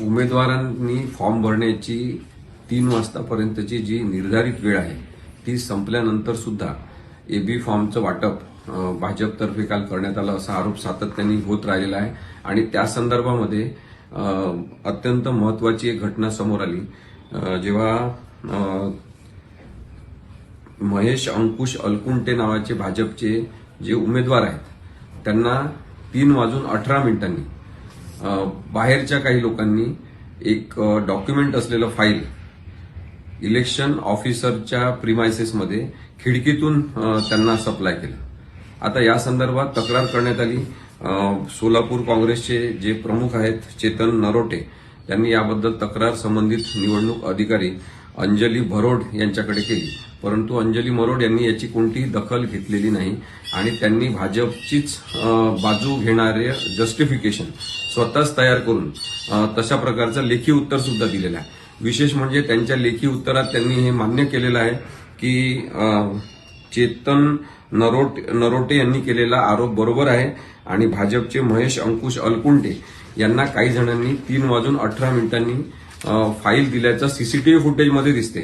उमेदवारांनी फॉर्म भरण्याची तीन वाजतापर्यंतची जी निर्धारित वेळ आहे ती संपल्यानंतर सुद्धा एबी फॉर्मचं वाटप भाजपतर्फे काल करण्यात आलं असा आरोप सातत्याने होत राहिलेला आहे. आणि त्या संदर्भामध्ये अत्यंत महत्वाची एक घटना समोर आली. जेव्हा महेश अंकुश अलकुंटे नावाचे भाजपचे जे उमेदवार आहेत त्यांना तीन वाजून अठरा मिनिटांनी बाहेरच्या काही लोकांनी एक डॉक्युमेंट असलेलं फाईल इलेक्शन ऑफिसरच्या प्रिमायसेसमध्ये खिडकीतून त्यांना सप्लाय केलं. आता या संदर्भात तक्रार करण्यात आली. सोलापूर काँग्रेसचे जे प्रमुख आहेत चेतन नरोटे यांनी याबद्दल तक्रार संबंधित निवडणूक अधिकारी अंजली भरोड यांच्याकडे केली. परंतु अंजली मरोड यांनी याची कोणतीही दखल घेतलेली नाही आणि त्यांनी भाजपचीच बाजू घेणारे जस्टिफिकेशन स्वतःच तयार करून तशा प्रकारचं लेखी उत्तर सुद्धा दिलेलं आहे. विशेष म्हणजे त्यांच्या लेखी उत्तरात त्यांनी हे मान्य केलेलं आहे की चेतन नरोटे नरोटे यांनी केलेला आरोप बरोबर आहे आणि भाजपचे महेश अंकुश अलकुंटे यांना काही जणांनी तीन वाजून अठरा मिनिटांनी फाईल दिल्याचं सीसीटीव्ही फुटेजमध्ये दिसते.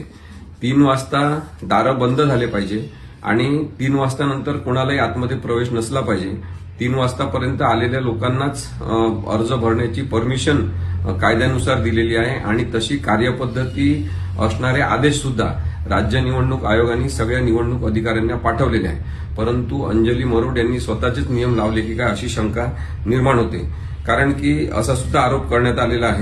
तीन वाजता दारं बंद झाले पाहिजे आणि तीन वाजता नंतर कोणालाही आतमध्ये प्रवेश नसला पाहिजे. तीन वाजतापर्यंत आलेल्या लोकांनाच अर्ज भरण्याची परमिशन कायद्यानुसार दिलेली आहे आणि तशी कार्यपद्धती असणारे आदेश सुद्धा राज्य निवडणूक आयोगाने सगळ्या निवडणूक अधिकाऱ्यांना पाठवलेले आहे. परंतु अंजली मरोड यांनी स्वतःचेच नियम लावले की काय अशी शंका निर्माण होते. कारण की असा सुद्धा आरोप करण्यात आलेला आहे.